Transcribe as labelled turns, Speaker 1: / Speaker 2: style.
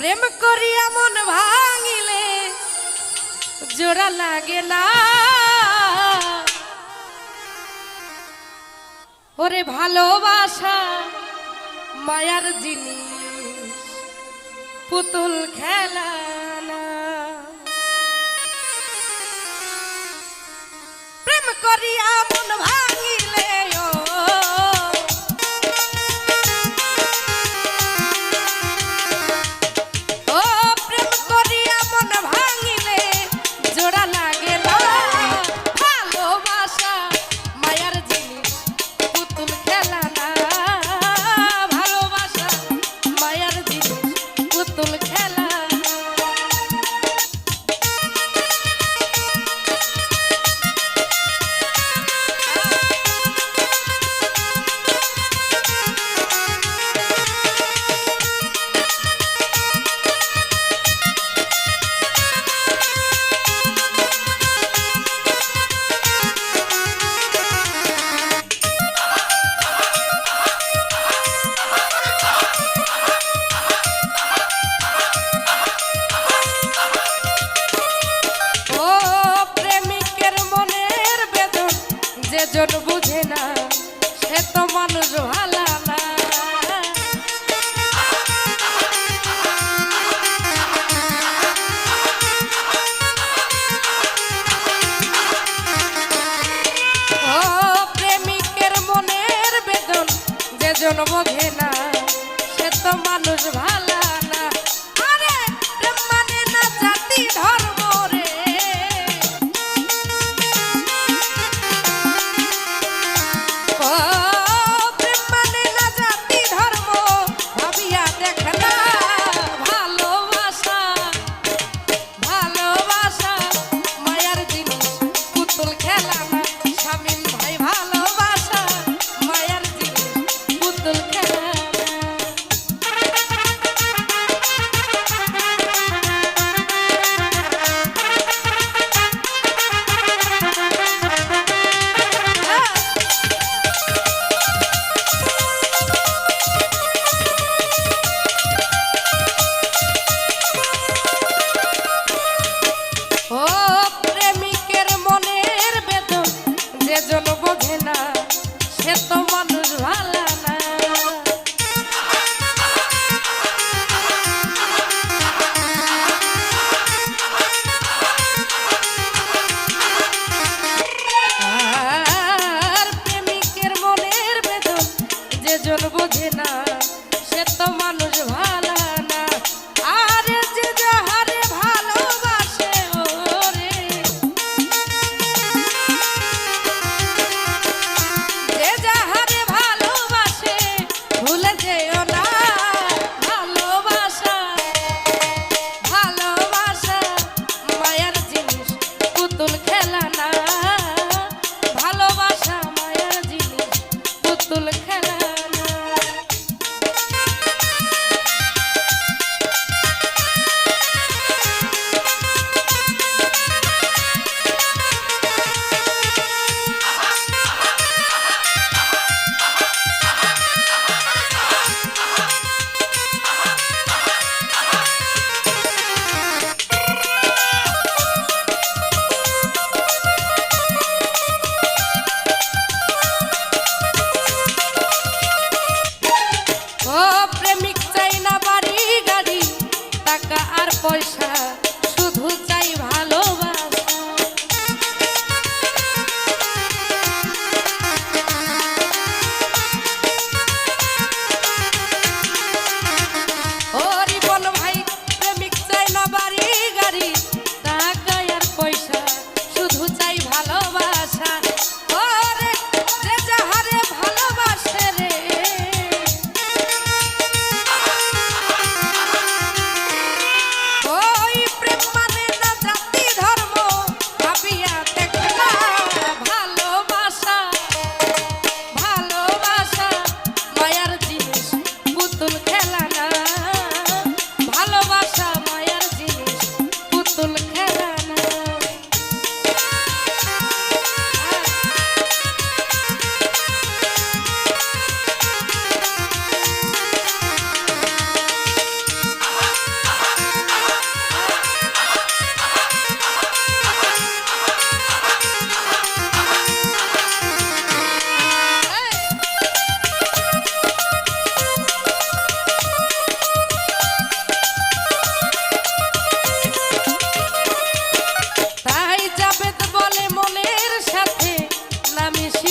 Speaker 1: প্রেম করিয়া মন ভাঙিলে, জোড়া লাগে না। ওরে ভালোবাসা, মায়ার জিনিস, পুতুল খেলা প্রেম করিয়া মন ভাঙ জন্ম ঘেনা সে তো মানুষ ভালো। que পয়সা শুধু চাই ভাই।